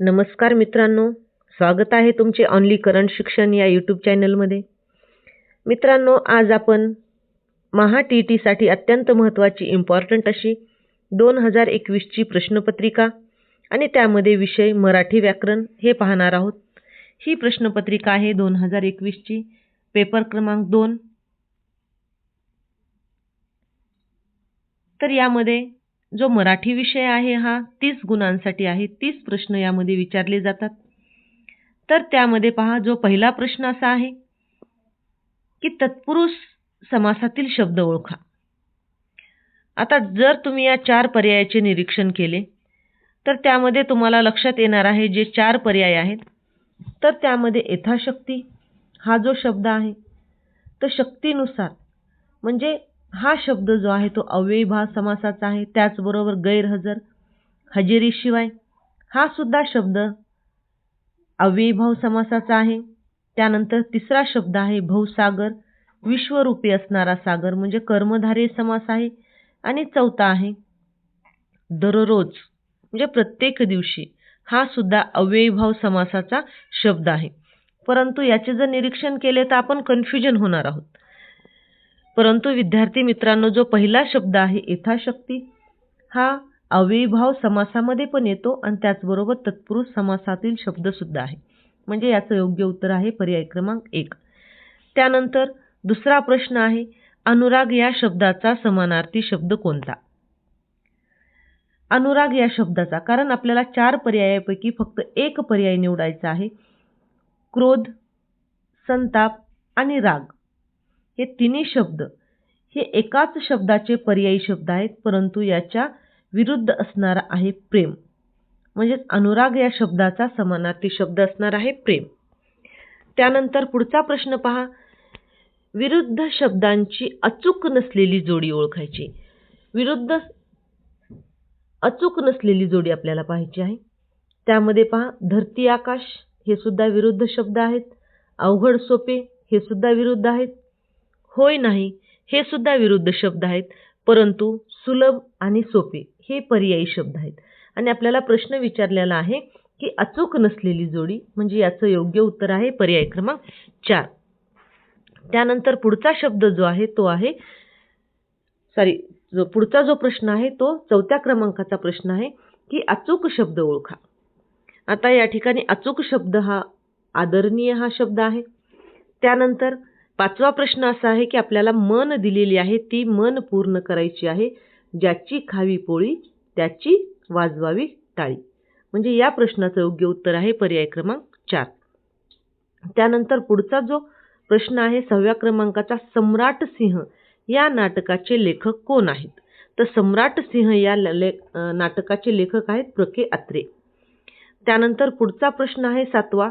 नमस्कार मित्रांनो स्वागत आहे तुमचे ऑनली करंट शिक्षण या यूट्यूब चॅनलमध्ये मित्रांनो आज आपण महा टी ई टीसाठी अत्यंत महत्त्वाची इम्पॉर्टंट अशी दोन हजार एकवीसची प्रश्नपत्रिका आणि त्यामध्ये विषय मराठी व्याकरण हे पाहणार आहोत. ही प्रश्नपत्रिका आहे दोन हजार एकवीसची पेपर क्रमांक दोन. तर यामध्ये जो मराठी विषय आहे हा तीस गुणांसाठी आहे तीस प्रश्न यामध्ये विचारले जातात. तर त्यामध्ये पहा जो पहिला प्रश्न असा आहे की तत्पुरुष समासातील शब्द ओळखा. आता जर तुम्ही या चार पर्यायाचे निरीक्षण केले तर त्यामध्ये तुम्हाला लक्षात येणार आहे जे चार पर्याय आहेत तर त्यामध्ये यथाशक्ती हा जो शब्द आहे तर शक्तीनुसार म्हणजे हा शब्द जो आहे तो अव्ययीभाव समासाचा आहे. त्याचबरोबर गैरहजर हजेरीशिवाय हा सुद्धा शब्द अव्ययीभाव समासाचा आहे. त्यानंतर तिसरा शब्द आहे भवसागर विश्वरूपी असणारा सागर म्हणजे कर्मधारय समास आहे आणि चौथा आहे दररोज म्हणजे प्रत्येक दिवशी. हा सुद्धा अव्ययीभाव समासाचा शब्द आहे. परंतु याचे जर निरीक्षण केले तर आपण कन्फ्युजन होणार आहोत. परंतु विद्यार्थी मित्रांनो जो पहिला शब्द आहे यथाशक्ती हा अव्ययीभाव समासामध्ये पण येतो आणि त्याचबरोबर तत्पुरुष समासातील शब्द सुद्धा आहे. म्हणजे याचं योग्य उत्तर आहे पर्याय क्रमांक एक. त्यानंतर दुसरा प्रश्न आहे अनुराग या शब्दाचा समानार्थी शब्द कोणता? अनुराग या शब्दाचा कारण आपल्याला चार पर्यायापैकी फक्त एक पर्याय निवडायचा आहे. क्रोध संताप आणि राग. हे तिन्ही शब्द हे एकाच शब्दाचे पर्यायी शब्द आहेत परंतु याच्या विरुद्ध असणारा आहे प्रेम. म्हणजेच अनुराग या शब्दाचा समानार्थी शब्द असणार आहे प्रेम. त्यानंतर पुढचा प्रश्न पहा. विरुद्ध शब्दांची अचूक नसलेली जोडी ओळखायची. विरुद्ध अचूक नसलेली जोडी आपल्याला पाहायची आहे. त्यामध्ये पहा धरती आकाश हे सुद्धा विरुद्ध शब्द आहेत. अवघड सोपे हे सुद्धा विरुद्ध आहेत. होय नाही हे सुद्धा विरुद्ध शब्द आहेत. परंतु सुलभ आणि सोपे हे पर्यायी शब्द आहेत. आणि आपल्याला प्रश्न विचारलेला आहे की अचूक नसलेली जोडी म्हणजे याचं योग्य उत्तर आहे पर्याय क्रमांक चार. त्यानंतर पुढचा शब्द जो आहे तो आहे सॉरी जो पुढचा जो प्रश्न आहे तो चौथ्या क्रमांकाचा प्रश्न आहे की अचूक शब्द ओळखा. आता या ठिकाणी अचूक शब्द हा आदरणीय हा शब्द आहे. त्यानंतर पाचवा प्रश्न असा आहे की आपल्याला मन दिलेली आहे ती मन पूर्ण करायची आहे. ज्याची खावी पोळी त्याची वाजवावी टाळी म्हणजे या प्रश्नाचं योग्य उत्तर आहे पर्याय क्रमांक चार. त्यानंतर पुढचा जो प्रश्न आहे सहाव्या क्रमांकाचा सम्राट सिंह या नाटकाचे लेखक कोण आहेत? तर सम्राट सिंह या ले नाटकाचे लेखक आहेत प्रके अत्रे त्यानंतर पुढचा प्रश्न आहे सातवा.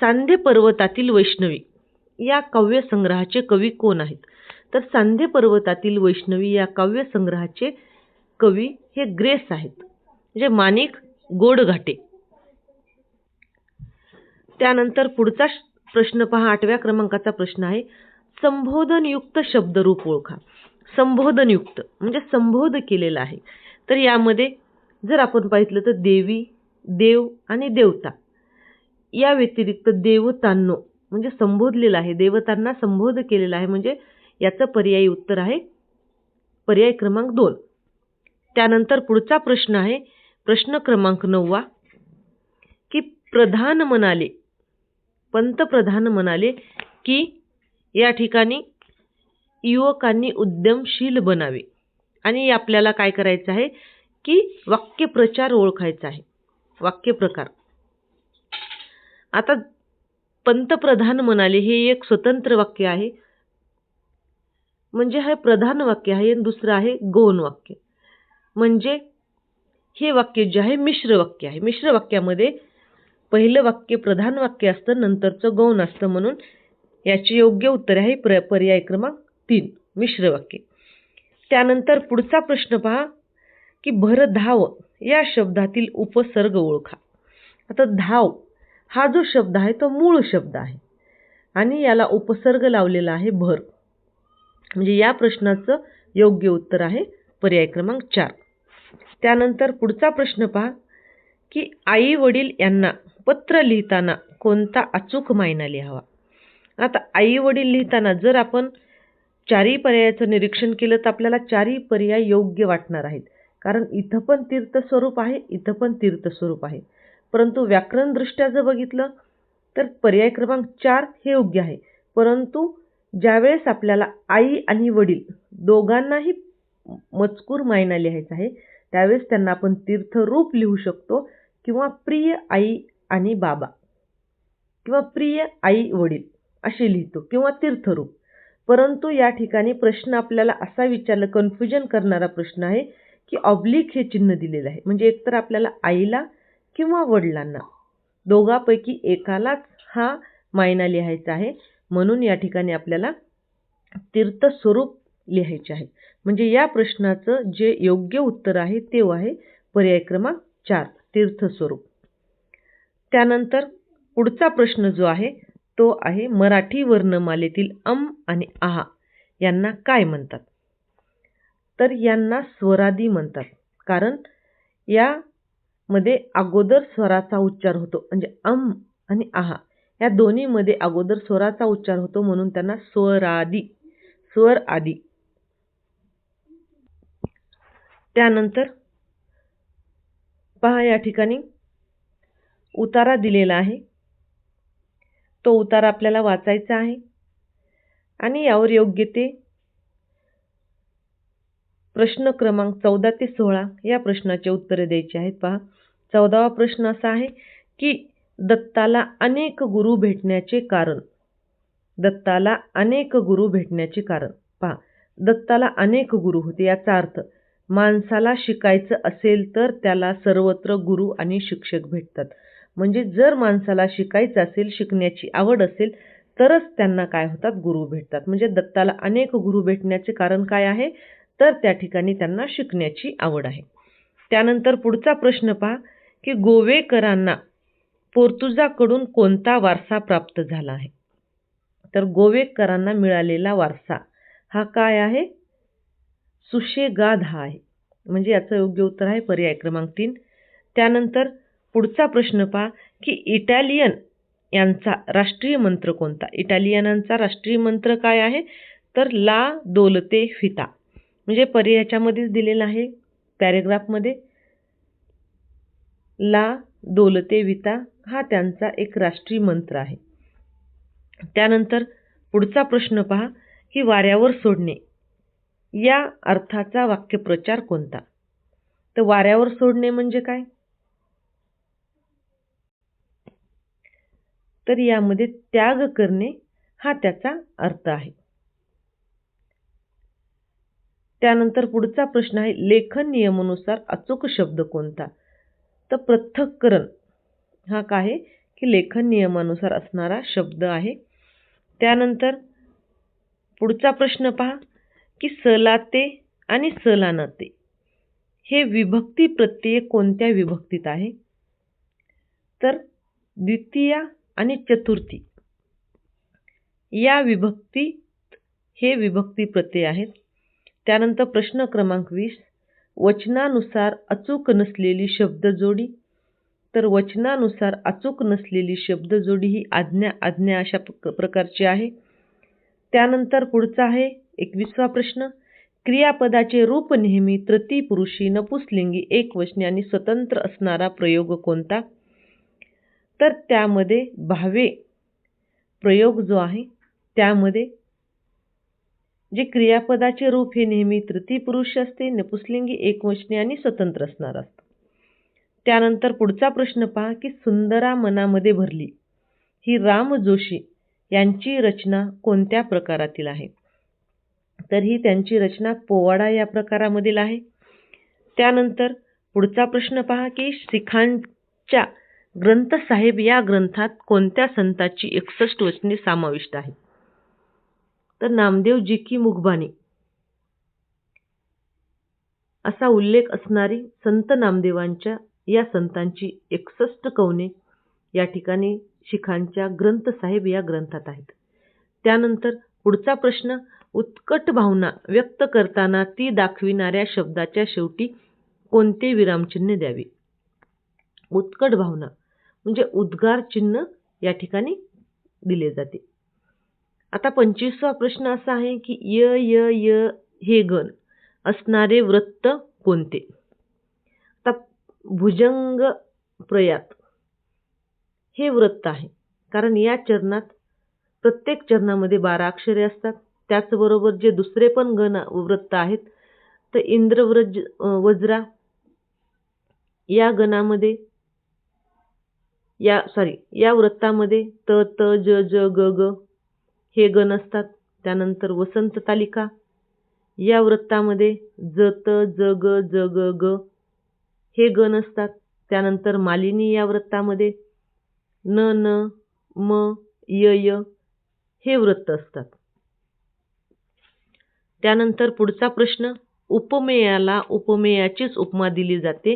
सांधे पर्वतातील वैष्णवी. या काव्यसंग्रहाचे कवी कोण आहेत? तर सांधे पर्वतातील वैष्णवी या काव्यसंग्रहाचे कवी हे ग्रेस आहेत म्हणजे माणिक गोडघाटे. त्यानंतर पुढचा प्रश्न पहा आठव्या क्रमांकाचा प्रश्न आहे. संबोधनयुक्त शब्दरूप ओळखा. संबोधनयुक्त म्हणजे संबोध केलेला आहे. तर यामध्ये जर आपण पाहितलं तर देवी देव आणि देवता. या व्यतिरिक्त देवतांनो म्हणजे संबोधलेलं आहे देवतांना संबोध केलेला आहे म्हणजे याचं पर्यायी उत्तर आहे. पर्याय क्रमांक दोन. त्यानंतर पुढचा प्रश्न आहे प्रश्न क्रमांक नववा की प्रधान म्हणाले पंतप्रधान म्हणाले की या ठिकाणी युवकांनी उद्यमशील बनावे. आणि आपल्याला काय करायचं आहे की वाक्यप्रचार ओळखायचा आहे. वाक्यप्रकार. आता पंतप्रधान म्हणाले हे एक स्वतंत्र वाक्य आहे. म्हणजे हे प्रधान वाक्य आहे आणि दुसरं आहे गौण वाक्य. म्हणजे हे वाक्य जे आहे मिश्र वाक्य आहे. मिश्र वाक्यामध्ये पहिलं वाक्य प्रधान वाक्य असतं नंतरचं गौण असतं म्हणून याचे योग्य उत्तर आहे प्र पर्याय क्रमांक तीन मिश्र वाक्य. त्यानंतर पुढचा प्रश्न पहा की भर धाव या शब्दातील उपसर्ग ओळखा. आता धाव हा जो शब्द आहे तो मूळ शब्द आहे. आणि याला उपसर्ग लावलेला आहे भर. म्हणजे या प्रश्नाचं योग्य उत्तर आहे पर्याय क्रमांक चार. त्यानंतर पुढचा प्रश्न पहा की आई वडील यांना पत्र लिहिताना कोणता अचूक मायना लिहावा? आता आई वडील लिहिताना जर आपण चारही पर्यायाचं निरीक्षण केलं तर आपल्याला चारही पर्याय योग्य वाटणार आहेत. कारण इथं पण तीर्थ स्वरूप आहे इथं पण तीर्थ स्वरूप आहे. परंतु व्याकरणदृष्ट्या जर बघितलं तर पर्याय क्रमांक चार हे योग्य आहे. परंतु ज्यावेळेस आपल्याला आई आणि वडील दोघांनाही मजकूर मायना लिहायचा आहे त्यावेळेस त्यांना आपण तीर्थरूप लिहू शकतो किंवा प्रिय आई आणि बाबा किंवा प्रिय आई वडील असे लिहितो किंवा तीर्थरूप. परंतु या ठिकाणी प्रश्न आपल्याला असा विचारला कन्फ्युजन करणारा प्रश्न आहे की ऑब्लिक हे चिन्ह दिलेलं आहे. म्हणजे एकतर आपल्याला आईला किंवा वडिलांना. दोघापैकी एकालाच हा मायना लिहायचा आहे. म्हणून या ठिकाणी आपल्याला तीर्थस्वरूप लिहायचे आहे. म्हणजे या प्रश्नाचं जे योग्य उत्तर आहे ते आहे. पर्याय क्रमांक चार तीर्थस्वरूप. त्यानंतर पुढचा प्रश्न जो आहे तो आहे मराठी वर्णमालेतील अम आणि आहा यांना काय म्हणतात? तर यांना स्वरादी म्हणतात. कारण या मध्ये अगोदर स्वराचा उच्चार होतो. म्हणजे अम आणि आहा. या दोन्हीमध्ये अगोदर स्वराचा उच्चार होतो म्हणून त्यांना स्वरादी स्वर आदी. त्यानंतर पहा या ठिकाणी. उतारा दिलेला आहे. तो उतारा आपल्याला वाचायचा आहे. आणि यावर योग्य ते प्रश्न क्रमांक चौदा ते सोळा या प्रश्नाचे उत्तरे द्यायची आहेत. पहा. चौदावा प्रश्न असा आहे की दत्ताला अनेक गुरु भेटण्याचे कारण. दत्ताला अनेक गुरु भेटण्याचे कारण. पहा दत्ताला अनेक गुरु होते याचा अर्थ माणसाला शिकायचं असेल तर त्याला सर्वत्र गुरु आणि शिक्षक भेटतात. म्हणजे जर माणसाला शिकायचं असेल शिकण्याची आवड असेल तरच त्यांना काय होतात? गुरु भेटतात. म्हणजे दत्ताला अनेक गुरु भेटण्याचे कारण काय आहे? तर त्या ठिकाणी त्यांना शिकण्याची आवड आहे. त्यानंतर पुढचा प्रश्न पहा. की गोवेकरांना पोर्तुजाकडून कोणता वारसा प्राप्त झाला आहे? तर गोवेकरांना मिळालेला वारसा हा काय आहे? सुशेगाध हा आहे. म्हणजे याचं योग्य उत्तर आहे पर्याय क्रमांक तीन. त्यानंतर पुढचा प्रश्न पहा की इटालियन यांचा राष्ट्रीय मंत्र कोणता? इटालियनांचा राष्ट्रीय मंत्र काय आहे? तर ला दोलते फिता. म्हणजे पर्यायाच्यामध्येच दिलेला आहे पॅरेग्राफमध्ये. ला दोलते विता हा त्यांचा एक राष्ट्रीय मंत्र आहे. त्यानंतर पुढचा प्रश्न पहा की वाऱ्यावर सोडणे या अर्थाचा वाक्यप्रचार कोणता? तर वाऱ्यावर सोडणे म्हणजे काय? तर यामध्ये त्याग करणे हा त्याचा अर्थ आहे. त्यानंतर पुढचा प्रश्न आहे लेखन नियमानुसार अचूक शब्द कोणता? तर पृथक्करण हा काय की लेखन नियमानुसार असणारा शब्द आहे. त्यानंतर पुढचा प्रश्न पहा की सलाते आणि सलानते हे विभक्ती प्रत्यय कोणत्या विभक्तीत आहे? तर द्वितीया आणि चतुर्थी. या विभक्तीत हे विभक्ती प्रत्यय आहेत. त्यानंतर प्रश्न क्रमांक वीस वचनानुसार अचूक नसलेली शब्दजोडी. तर वचनानुसार अचूक नसलेली शब्दजोडी ही आज्ञा आज्ञा अशा प्रकारची आहे. त्यानंतर पुढचा आहे एकवीसवा प्रश्न. क्रियापदाचे रूप नेहमी तृतीपुरुषी नपुसलिंगी एकवचनी आणि स्वतंत्र असणारा प्रयोग कोणता? तर त्यामध्ये भावे प्रयोग जो आहे त्यामध्ये जे क्रियापदाचे रूप हे नेहमी तृतीय पुरुष असते नपुसलिंगी एकवचने आणि स्वतंत्र असणार असतं. त्यानंतर पुढचा प्रश्न पहा की सुंदरा मनामध्ये भरली. ही राम जोशी यांची रचना कोणत्या प्रकारातील आहे? तर ही त्यांची रचना पोवाडा या प्रकारामधील आहे. त्यानंतर पुढचा प्रश्न पहा की शिखांच्या ग्रंथसाहेब या ग्रंथात कोणत्या संतांची एकसष्ट वचने समाविष्ट आहेत? तर नामदेव जी की मुखबाणी असा उल्लेख असणारी संत नामदेवांच्या या संतांची एकसष्ट कवने या ठिकाणी शिखांच्या ग्रंथसाहेब या ग्रंथात आहेत. त्यानंतर पुढचा प्रश्न उत्कट भावना व्यक्त करताना ती दाखविणाऱ्या शब्दाच्या शेवटी कोणते विरामचिन्ह द्यावे? उत्कट भावना म्हणजे उद्गार चिन्ह या ठिकाणी दिले जाते. आता पंचवीसवा प्रश्न असा आहे की य य य हे गण असणारे वृत्त कोणते? आता भुजंग प्रयात हे वृत्त आहे. कारण या चरणात प्रत्येक चरणामध्ये बारा अक्षरे असतात. त्याचबरोबर जे दुसरे पण गण वृत्त आहेत तर इंद्रव्रज वज्रा या गणामध्ये या सॉरी या वृत्तामध्ये त त ज ज ग ग हे गण असतात. त्यानंतर वसंत तालिका. या वृत्तामध्ये जत जग जग ग ग हे गण असतात. त्यानंतर मालिनी या वृत्तामध्ये न न म य य हे वृत्त असतात. त्यानंतर पुढचा प्रश्न उपमेयाला उपमेयाचीच उपमा दिली जाते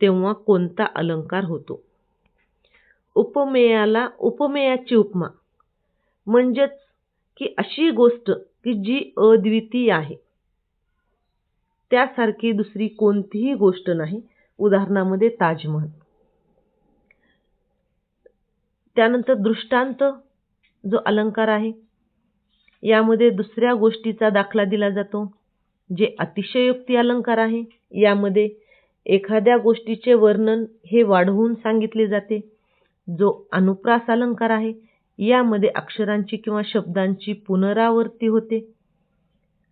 तेव्हा कोणता अलंकार होतो? उपमेयाला उपमेयाची उपमा म्हणजेच की अशी गोष्ट की जी अद्वितीय आहे. त्यासारखी दुसरी कोणतीही गोष्ट नाही. उदाहरणामध्ये ताजमहल. त्यानंतर दृष्टांत जो अलंकार आहे यामध्ये दुसऱ्या गोष्टीचा दाखला दिला जातो जे अतिशयोक्ती अलंकार आहे. यामध्ये एखाद्या गोष्टीचे वर्णन हे वाढवून सांगितले जाते. जो अनुप्रास अलंकार आहे यामध्ये अक्षरांची किंवा शब्दांची पुनरावृत्ती होते.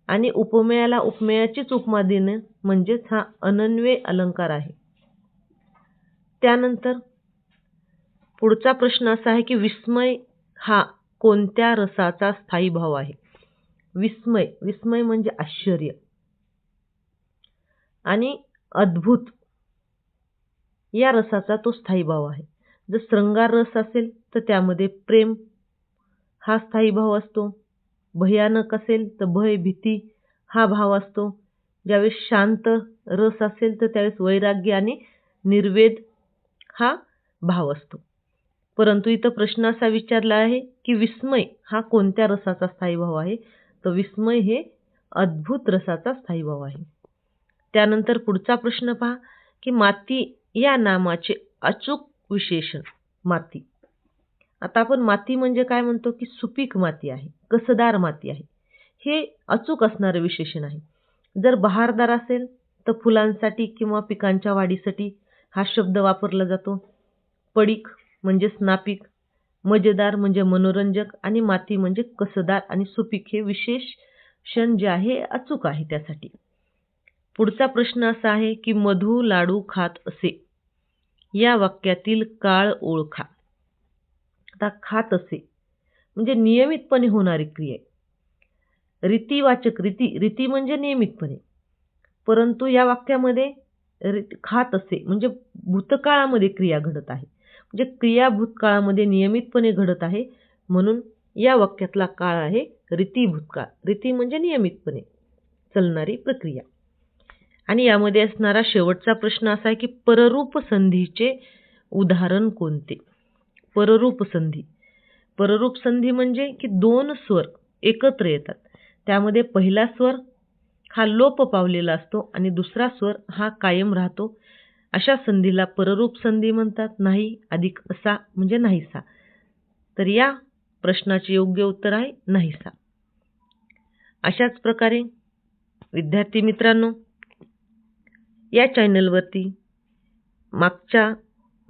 आणि उपमेयाला उपमेयाचीच उपमा देणं म्हणजेच हा अनन्वय अलंकार आहे. त्यानंतर पुढचा प्रश्न असा आहे की विस्मय हा कोणत्या रसाचा स्थायी भाव आहे? विस्मय विस्मय म्हणजे आश्चर्य. आणि अद्भुत या रसाचा तो स्थायी भाव आहे. जर श्रृंगार रस असेल तर त्यामध्ये प्रेम हा स्थायी भाव असतो. भयानक असेल तर भय भीती हा भाव असतो. ज्यावेळेस शांत रस असेल तर त्यावेळेस वैराग्य आणि निर्वेद हा भाव असतो. परंतु इथं प्रश्न असा विचारला आहे की विस्मय हा कोणत्या रसाचा स्थायी भाव आहे? तर विस्मय हे अद्भुत रसाचा स्थायी भाव आहे. त्यानंतर पुढचा प्रश्न पहा की माती या नामाचे अचूक विशेषण माती. आता आपण माती म्हणजे काय म्हणतो की सुपीक माती आहे कसदार माती आहे. हे अचूक असणारं विशेषण आहे. जर बहारदार असेल तर फुलांसाठी किंवा पिकांच्या वाढीसाठी हा शब्द वापरला जातो. पडीक म्हणजे स्नापिक मजेदार म्हणजे मनोरंजक आणि माती म्हणजे कसदार आणि सुपीक हे विशेष जे आहे अचूक आहे त्यासाठी. पुढचा प्रश्न असा आहे की मधू लाडू खात असे या वाक्यातील काळ ओळखा. आता खात असे म्हणजे नियमितपणे होणारी क्रिया. रीतीवाचक रीती रीती म्हणजे नियमितपणे. परंतु या वाक्यामध्ये खात असे म्हणजे भूतकाळामध्ये क्रिया घडत आहे. म्हणजे क्रिया भूतकाळामध्ये नियमितपणे घडत आहे म्हणून या वाक्यातला काळ आहे रीती भूतकाळ. रीती म्हणजे नियमितपणे चालणारी प्रक्रिया. आणि यामध्ये असणारा शेवटचा प्रश्न असा आहे की पररूप संधीचे उदाहरण कोणते? पररूप संधी. पररूप संधी म्हणजे की दोन स्वर एकत्र येतात. त्यामध्ये पहिला स्वर हा लोप पावलेला असतो आणि दुसरा स्वर हा कायम राहतो. अशा संधीला पररूप संधी म्हणतात. नाही अधिक असा म्हणजे नाहीसा. तर या प्रश्नाचे योग्य उत्तर आहे नाहीसा. अशाच प्रकारे विद्यार्थी मित्रांनो या चॅनलवरती मागच्या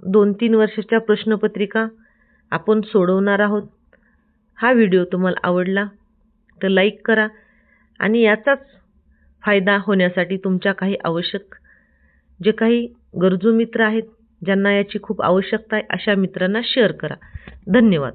दोन तीन वर्षाच्या प्रश्नपत्रिका आपण सोडवणार आहोत. हा व्हिडिओ तुम्हाला आवडला तर लाईक करा आणि याचाच फायदा होण्यासाठी तुमच्या काही आवश्यक जे काही गरजू मित्र आहेत ज्यांना याची खूप आवश्यकता आहे अशा मित्रांना शेअर करा. धन्यवाद.